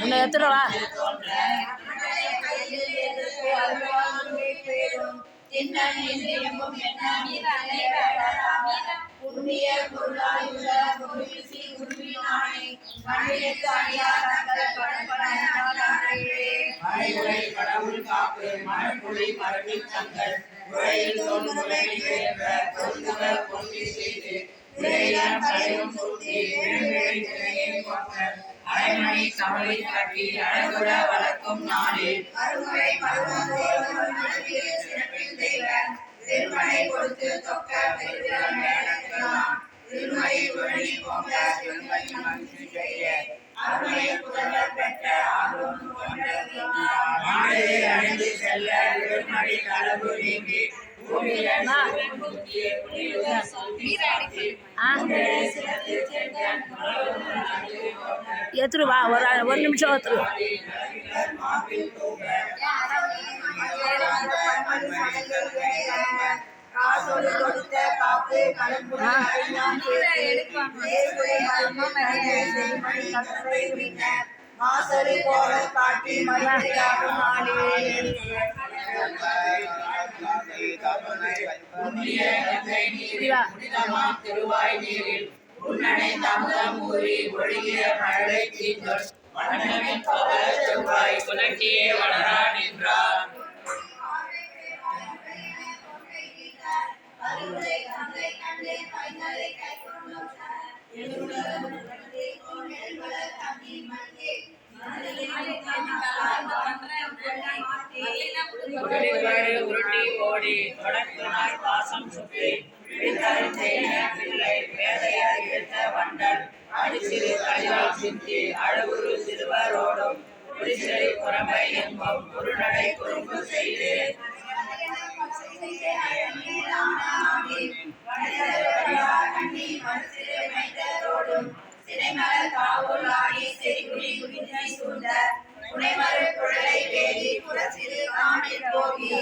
உன்னை எத்துடவா கடவுள் காப்பு மரபில் தங்கள் உரையில் பொருந்துவர் பொங்கி செய்து அரைமணி கமலை கட்டி அழகுற வளர்க்கும் நாளே அருமுறை மனதிலே சிறப்பில் தெய்வம் திருமலை கொடுத்து தொக்க திருமலை வழி போங்க திருமலை மகிழ்ச்சி செய்ய. அருமை புதல்வர் பெற்ற ஆர்வம் கொண்ட அணிந்து செல்ல விழுமடி களவு நீங்கி எத்துரு வா ஒரு ஒரு நிமிஷம் எத்துரு காசோடு மாசறி போல காட்டி நீரில் புனிதமா திருவாய் நீரில். உன்னனை தமுதம் ஊறி ஒழுகிய மழலை தீந்தொல் வண்ணமின் பவள செவ்வாய் குலக்கியே வளரா நின்றார். உருட்டி ஓடி தொடக்குனார் பாசம் சுற்றி பிள்ளை வேதையாய் எடுத்த வண்டல் அடிசிறு கையால் சிந்தி அழகுரு சிறுவரோடும் குடிசிறை புறமை என்பம் குறுநடை குறும்பு செய்து சிறைமலர் காவலாடி செறிகுடி குடிஞ்சை சூழ்ந்த புனைமலர் குழலை வேலி குலசிறு காணில் போகி.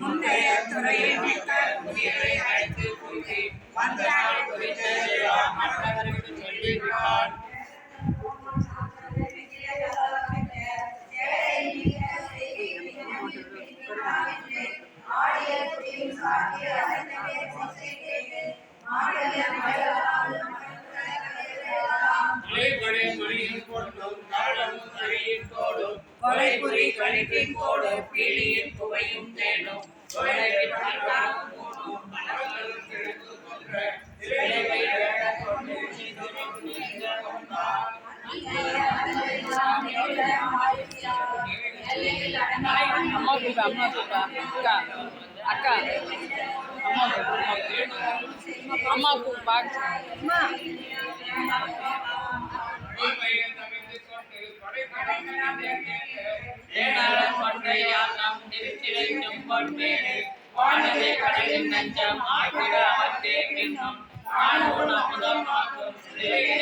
முந்தைய துறையில் மிக்க உயிரை அழைத்து கூட்டி வந்த நாள் குறித்த எல்லாம் மற்றவருக்கு சொல்லிவிட்டார் மலைபடை மணியின் கொண்டும் தாளமும் தறியின் தோடும் சிலைவை வேடக் கொண்டு சிந்தும் நீங்க கொண்டார் அம்மா அம்மா அக்கா அக்கா அம்மா அம்மாவுக்கு அம்மா கூப்பா ஏனாளம் கொன்றையால் நஞ்சம் ஆகிட அவத்தே கிண்ணம் ஆணவன் அமுதம் ஆக்கும் சிலையை